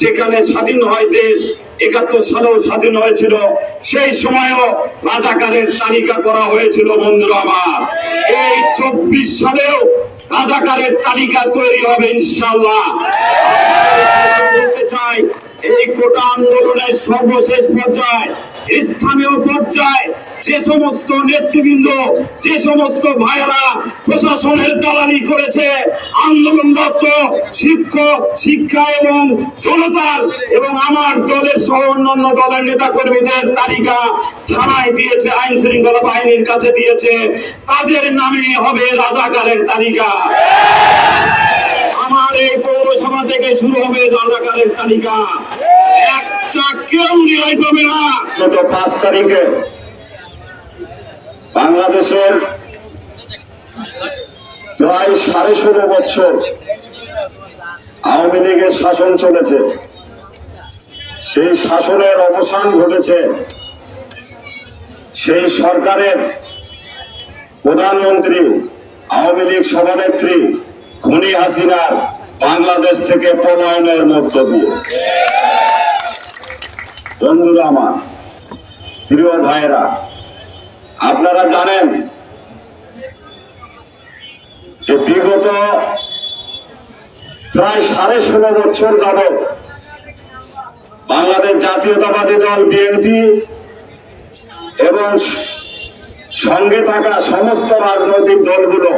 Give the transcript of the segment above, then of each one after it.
যেখানে স্বাধীন হয় দেশ, একাত্তর সালেও স্বাধীন হয়েছিল। সেই সময়ও রাজাকারের তালিকা করা হয়েছিল, বন্ধুরা আমার। এই চব্বিশ সালেও রাজাকারের তালিকা তৈরি হবে ইনশাল্লাহ বলতে চাই, এই কোটা আন্দোলনের সর্বশেষ পর্যায়ে স্থানীয় পর্যায়ে যে সমস্ত নেতৃবৃন্দ, যে সমস্ত ভাইয়েরা প্রশাসনের দালালি করেছে, আন্দোলনরত শিক্ষক, শিক্ষা এবং জনতার এবং আমার দলের সহ অন্যান্য দলের নেতা কর্মীদের তালিকা থানায় দিয়েছে, আইন শৃঙ্খলা বাহিনীর কাছে দিয়েছে। তাদের নামে হবে রাজাকারের তালিকা। আমার এই পৌরসভা থেকে শুরু হবে রাজাকারের তালিকা। পাঁচ তারিখে বাংলাদেশের প্রায় সাড়ে ষোলো বৎসর আওয়ামী লীগের শাসন চলেছে। সেই শাসনের অবসান ঘটেছে। সেই সরকারের প্রধানমন্ত্রী, আওয়ামী লীগ সভানেত্রী খনি হাসিনার বাংলাদেশ থেকে পলায়নের মধ্য দিয়ে। বন্ধুরা আমার, প্রিয় ভাইরা আপনারা জানেন যে বিগত প্রায় সাড়ে ষোলো বছর যাবৎ বাংলাদেশ জাতীয়তাবাদী দল বিএনপি এবং সঙ্গে থাকা সমস্ত রাজনৈতিক দলগুলো,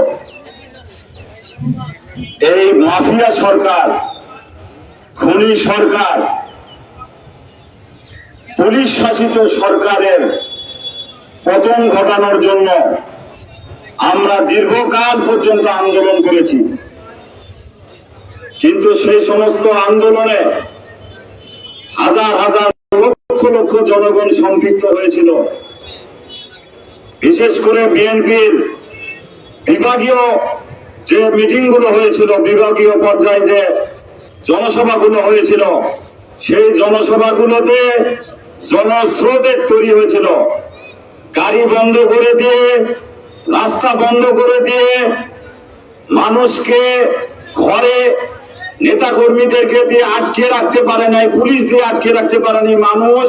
এই মাফিয়া সরকার, খনি সরকার পুলিশ শাসিত সরকারের পতন ঘটানোর জন্য আমরা দীর্ঘকাল পর্যন্ত আন্দোলন করেছি। কিন্তু সেই সমস্ত আন্দোলনে হাজার হাজার লক্ষ লক্ষ জনগণ সম্পৃক্ত হয়েছিল। বিশেষ করে বিএনপির বিভাগীয় যে মিটিংগুলো হয়েছিল, বিভাগীয় পর্যায়ে যে জনসভাগুলো হয়েছিল, সেই জনসভাগুলোতে জনস্রোতের তৈরি হয়েছিল। গাড়ি বন্ধ করে দিয়ে, রাস্তা বন্ধ করে দিয়ে মানুষকে ঘরে নেতা কর্মীদেরকে দিয়ে আটকে রাখতে পারে নাই, পুলিশ দিয়ে আটকে রাখতে পারেনি মানুষ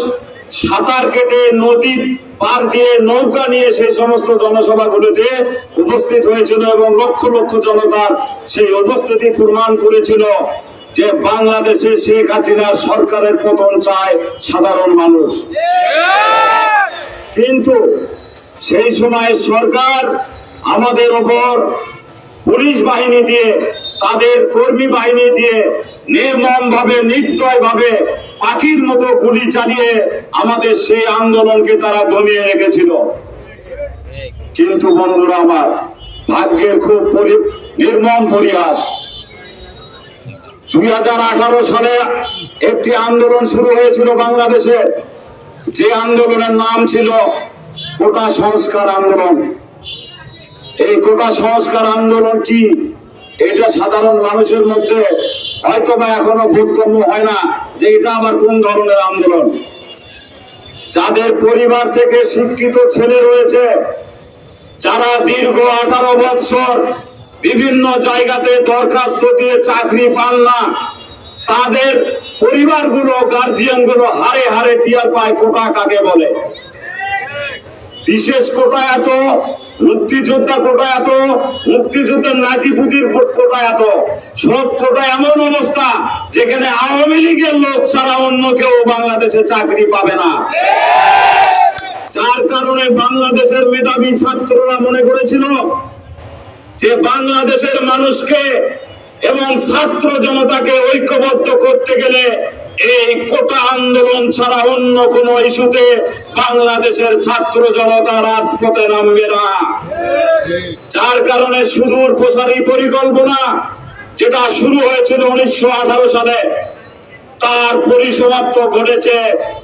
সাঁতার কেটে নদী পার দিয়ে নৌকা নিয়ে সেই সমস্ত জনসভাগুলোতে উপস্থিত হয়েছিল এবং লক্ষ লক্ষ জনতার সেই উপস্থিতি প্রমাণ করেছিল। যে বাংলাদেশে শেখ হাসিনার সরকারের পতন চায় সাধারণ মানুষ। কিন্তু সেই সময় সরকার আমাদের ওপর পুলিশ বাহিনী দিয়ে, তাদের কর্মী বাহিনী দিয়ে নির্মম ভাবে নির্দয় ভাবে পাখির মতো গুলি চালিয়ে আমাদের সেই আন্দোলনকে তারা দমিয়ে রেখেছিল। কিন্তু বন্ধুরা আমার, ভাগ্যের খুব নির্মম পরিহাস। দুই সালে একটি আন্দোলন শুরু হয়েছিল বাংলাদেশে। যে আন্দোলনের নাম ছিল কোটা সংস্কার আন্দোলন। এই কোটা সংস্কার আন্দোলন কি? এটা সাধারণ মানুষের মধ্যে হয়তো বা এখনও বোধগম্য হয় না যে এটা আবার কোন ধরনের আন্দোলন। যাদের পরিবার থেকে শিক্ষিত ছেলে রয়েছে, যারা দীর্ঘ আঠারো বৎসর বিভিন্ন জায়গাতে দরখাস্ত দিয়ে চাকরি পান না। তাদের পরিবারগুলো গার্জিয়ানগুলো হারে হারে টিয়ার পায় কোটা কাকে বলে? বিশেষ কোটা এত, মুক্তিযোদ্ধা কোটা এত, মুক্তিযুদ্ধের নাতিপুতির কোটা এত। সব কোটা এমন অবস্থা যেখানে আওয়ামী লীগের লোক ছাড়া অন্য কেউ বাংলাদেশে চাকরি পাবে না। যার কারণে বাংলাদেশের মেধাবী ছাত্ররা মনে করেছিল যে বাংলাদেশের মানুষকে এবং ছাত্র জনতাকে ঐক্যবদ্ধ করতে গেলে এই কোটা আন্দোলন ছাড়া অন্য কোন ইস্যুতে বাংলাদেশের ছাত্র জনতা রাজপথে নামবে না। যার কারণে সুদূর প্রসারী পরিকল্পনা যেটা শুরু হয়েছিল উনিশশো আঠারো সালে তার পরিসমাপ্ত ঘটেছে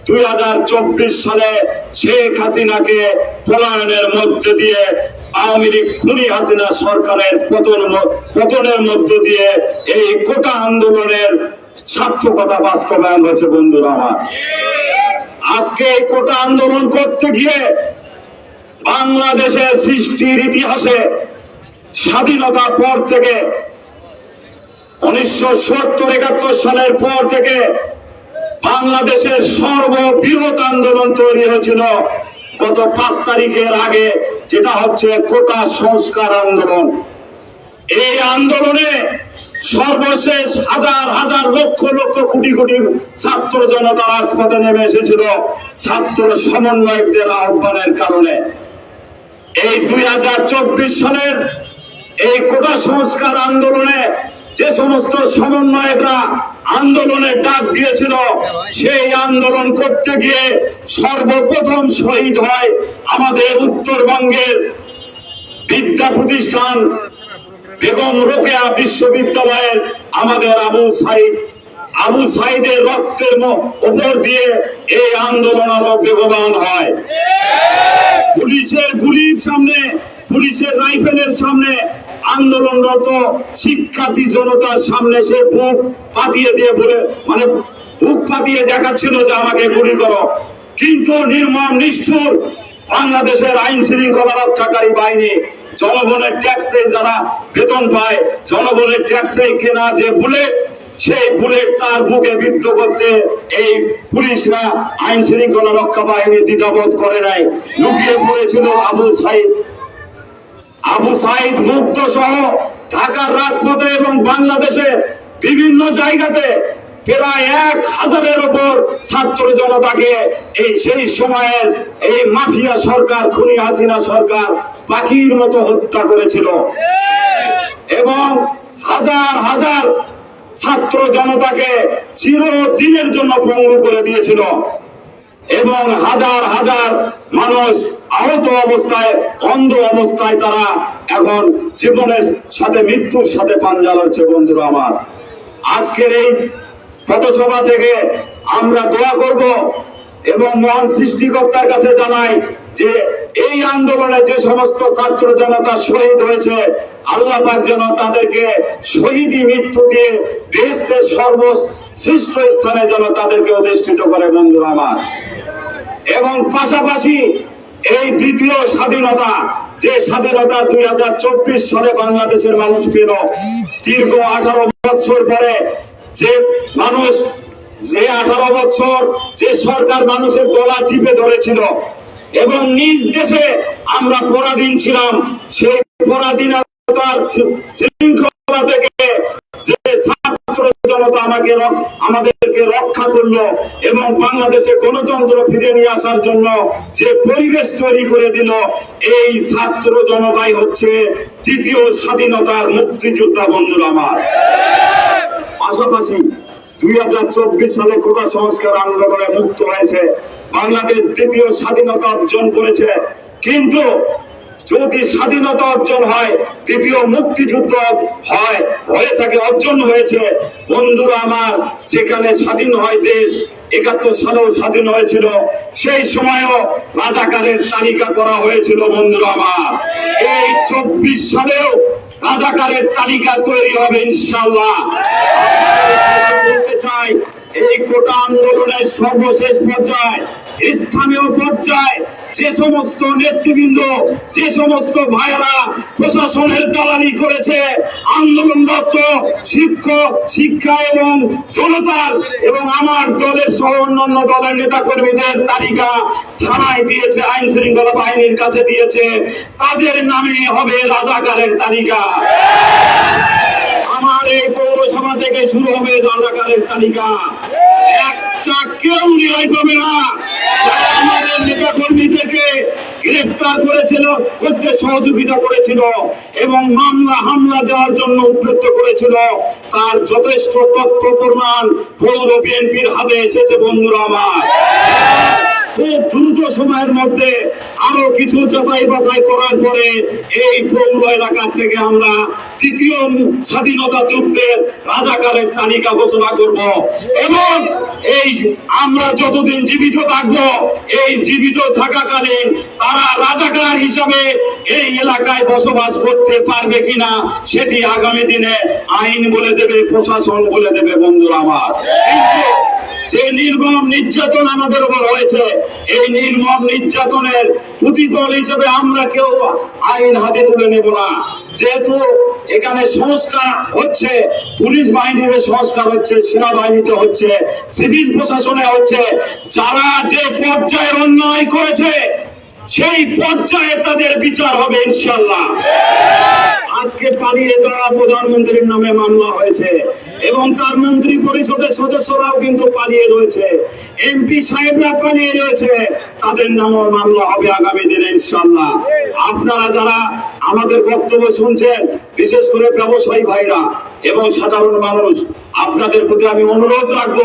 দুই হাজার চব্বিশ সালে শেখ হাসিনাকে পলায়নের মধ্যে দিয়ে আওয়ামী লীগ খুনি হাসিনা সরকারের পতন পতনের মধ্য দিয়ে এই কোটা আন্দোলনের সার্থকতা বাস্তবায়ন হয়েছে, বন্ধুরা আমার। আজকে এই কোটা আন্দোলন করতে গিয়ে বাংলাদেশের সৃষ্টির ইতিহাসে স্বাধীনতার পর থেকে উনিশশো সত্তর, একাত্তর সালের পর থেকে বাংলাদেশের সর্ববৃহৎ আন্দোলন তৈরি হয়েছিল। গত পাঁচ তারিখের আগে যেটা হচ্ছে কোটা সংস্কার আন্দোলন। এই আন্দোলনে সর্বশেষ হাজার হাজার লক্ষ লক্ষ, কোটি কোটি ছাত্র জনতা রাজপথে নেমে এসেছিল ছাত্র সমন্বয়কদের আহ্বানের কারণে। এই দুই হাজার চব্বিশ সালের এই কোটা সংস্কার আন্দোলনে যে সমস্ত সমন্বয়করা আন্দোলনের ডাক দিয়েছিল, সেই আন্দোলন করতে গিয়ে সর্বপ্রথম শহীদ হয় আমাদের উত্তরবঙ্গের বিদ্যা প্রতিষ্ঠান বেগম রোকেয়া বিশ্ববিদ্যালয়ের আমাদের আবু সাইদ। আবু সাইদের রক্তের উপর দিয়ে এই আন্দোলন আরও বেগবান হয়। পুলিশের গুলির সামনে, পুলিশের রাইফেলের সামনে আন্দোলনরত শিক্ষার্থী জনতার সামনে সে বুক পাতিয়ে দিয়ে বলে মানে বুক পাতিয়ে দেখাচ্ছিল যে আমাকে গুলি করো। কিন্তু নির্মম, নিষ্ঠুর বাংলাদেশের আইন শৃঙ্খলা রক্ষাকারী বাহিনী জনগণের ট্যাক্সে যারা বেতন পায়, জনগণের ট্যাক্সে কেনা যে বুলেট, সেই বুলেট তার বুকে বিদ্ধ করতে এই পুলিশরা আইন শৃঙ্খলা রক্ষা বাহিনী দ্বিধাবোধ করে নাই। লুকিয়ে পড়েছিল আবু সাইদ আবু সাইদ মুক্ত সহ ঢাকার রাজপথে এবং বাংলাদেশে বিভিন্ন জায়গাতে প্রায় এক হাজারের ওপর ছাত্র জনতাকে এই সেই সময়ের এই মাফিয়া সরকার, খুনি হাসিনা সরকার পাখির মতো হত্যা করেছিল। এবং হাজার হাজার ছাত্র জনতাকে চিরদিনের জন্য পঙ্গু করে দিয়েছিল। এবং হাজার হাজার মানুষ আহত অবস্থায়, অন্ধ অবস্থায় তারা এখন জীবনের সাথে, মৃত্যুর সাথে পাঞ্জা লড়ছে বন্ধুরা আমার। আজকের এই পথসভা থেকে আমরা দোয়া করব এবং মহান সৃষ্টিকর্তার কাছে জানাই যে এই আন্দোলনে যে সমস্ত ছাত্র জনতা শহীদ হয়েছে, আল্লাহ পাক যেন তাদেরকে শহীদী মৃত্যু দিয়ে দেশের সর্বশ্রেষ্ঠ স্থানে যেন তাদেরকে অধিষ্ঠিত করে বন্ধুরা আমার। এবং পাশাপাশি এই দ্বিতীয় স্বাধীনতা, যে স্বাধীনতা দুই হাজার চব্বিশ সালে বাংলাদেশের মানুষ পেল, দীর্ঘ আঠারো বছর পরে যে মানুষ, যে আঠারো বছর যে সরকার মানুষের গলা চিপে ধরেছিল এবং নিজ দেশে আমরা পরাধীন ছিলাম, সেই পরাধীনতার শৃঙ্খলা থেকে আমাকে আমাদেরকে রক্ষা করল এবং বাংলাদেশে গণতন্ত্র ফিরে নিয়ে আসার জন্য যে পরিবেশ তৈরি করে দিল, এই ছাত্র জনতাই হচ্ছে তৃতীয় স্বাধীনতার মুক্তিযোদ্ধা বন্ধুরা আমার। পাশাপাশি দুই হাজার চব্বিশ সালে কোটা সংস্কার আন্দোলনে মুক্ত হয়েছে, বাংলাদেশ দ্বিতীয় স্বাধীনতা অর্জন করেছে। কিন্তু যদি স্বাধীনতা অর্জন হয়, তৃতীয় মুক্তিযুদ্ধ হয় হয়ে থাকে অর্জন হয়েছে। বন্ধুরা আমার, যেখানে স্বাধীন হয় দেশ, একাত্তর সালেও স্বাধীন হয়েছিল, সেই সময়ও রাজাকারের তালিকা করা হয়েছিল, বন্ধুরা আমার। এই চব্বিশ সালেও রাজাকারের তালিকা তৈরি হবে ইনশাল্লাহ এই কোটা আন্দোলনের সর্বশেষ পর্যায়ে স্থানীয় পর্যায়ে যে সমস্ত নেতৃবৃন্দ, যে সমস্ত ভাইয়েরা প্রশাসনের দালালি করেছে, আন্দোলনরত শিক্ষক, শিক্ষা এবং জনতার এবং আমার দলের সহ অন্যান্য দলের নেতা কর্মীদের তালিকা থানায় দিয়েছে, আইন শৃঙ্খলা বাহিনীর কাছে দিয়েছে। তাদের নামে হবে রাজাকারের তালিকা। আমার এই পৌরসভা থেকে শুরু হবে রাজাকারের তালিকা। একটা কেউ রেহাই পাবে না। আমাদের নেতা কর্মীদেরকে গ্রেফতার করেছিল করতে সহযোগিতা করেছিল এবং মামলা, হামলা দেওয়ার জন্য উদ্বৃত্ত করেছিল। তার যথেষ্ট তথ্য প্রমাণ পৌর বিএনপির হাতে এসেছে, বন্ধুরা আমার। খুব দ্রুত সময়ের মধ্যে আরও কিছু যাচাই বাছাই করার পরে এই পৌর এলাকার থেকে আমরা তৃতীয় স্বাধীনতা যুদ্ধের রাজাকারের তালিকা ঘোষণা করব। এবং এই আমরা যতদিন জীবিত থাকব, এই জীবিত থাকাকালীন তারা রাজাকার হিসাবে এই এলাকায় বসবাস করতে পারবে কিনা সেটি আগামী দিনে আইন বলে দেবে, প্রশাসন বলে দেবে, বন্ধুরা আমার। যে নির্মম নির্যাতন আমাদের উপর হয়েছে, এই নির্মম নির্যাতনের প্রতিফল হিসেবে আমরা কেউ আইন হাতে তুলে নেব না। যেহেতু এখানে সংস্কার হচ্ছে, পুলিশ বাহিনীতে সংস্কার হচ্ছে, সেনাবাহিনীতে হচ্ছে, সিভিল প্রশাসনে হচ্ছে, যারা যে পর্যায়ের অন্যায় করেছে, সেই পর্যায়ে তাদের বিচার হবে ইনশাল্লাহ আজকে পালিয়ে যাওয়া প্রধানমন্ত্রীর নামে মামলা হয়েছে এবং তার মন্ত্রী পরিষদের সদস্যরাও কিন্তু পালিয়ে রয়েছে। এমপি সাহেবরা পালিয়ে রয়েছে। তাদের নামও মামলা হবে আগামী দিনে ইনশাল্লাহ আপনারা যারা আমাদের বক্তব্য শুনছেন, বিশেষ করে ব্যবসায়ী ভাইরা এবং সাধারণ মানুষ, আপনাদের প্রতি আমি অনুরোধ রাখব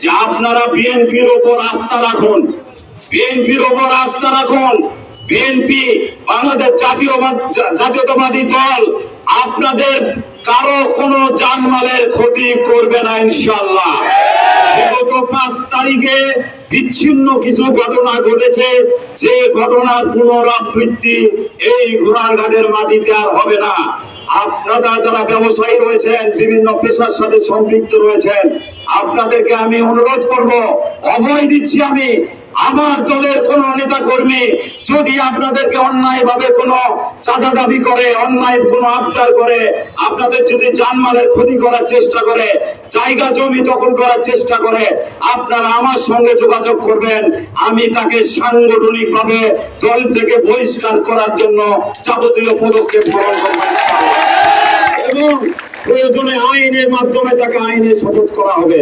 যে আপনারা বিএনপির ওপর আস্থা রাখুন। বিএনপির ওপর আস্থা রাখুন। বিএনপি, বাংলাদেশ জাতীয় জাতীয়তাবাদী দল, আপনাদের কারও কোনো জানমালের ক্ষতি করবে না ইনশাল্লাহ বিগত পাঁচ তারিখে বিচ্ছিন্ন কিছু ঘটনা ঘটেছে, যে ঘটনার পুনরাবৃত্তি এই ঘোড়ারঘাটের মাটিতে আর হবে না। আপনারা যারা ব্যবসায়ী রয়েছেন, বিভিন্ন পেশার সাথে সম্পৃক্ত রয়েছেন, আপনাদেরকে আমি অনুরোধ করব, অভয় দিচ্ছি আমি আমার দলের কোন নেতা কর্মী যদি আপনাদেরকে অন্যায় ভাবে কোনো চাঁদা দাবি করে, অন্যায় কোনো আবদার করে, আপনাদের যদি জানমালের ক্ষতি করার চেষ্টা করে, জায়গা জমি দখল করার চেষ্টা করে, আপনারা আমার সঙ্গে যোগাযোগ করবেন আমি তাকে সাংগঠনিক ভাবে দল থেকে বহিষ্কার করার জন্য যাবতীয় পদক্ষেপ গ্রহণ করব, ইনশাআল্লাহ। এবং প্রয়োজনে আইনের মাধ্যমে তাকে আইনে শপথ করা হবে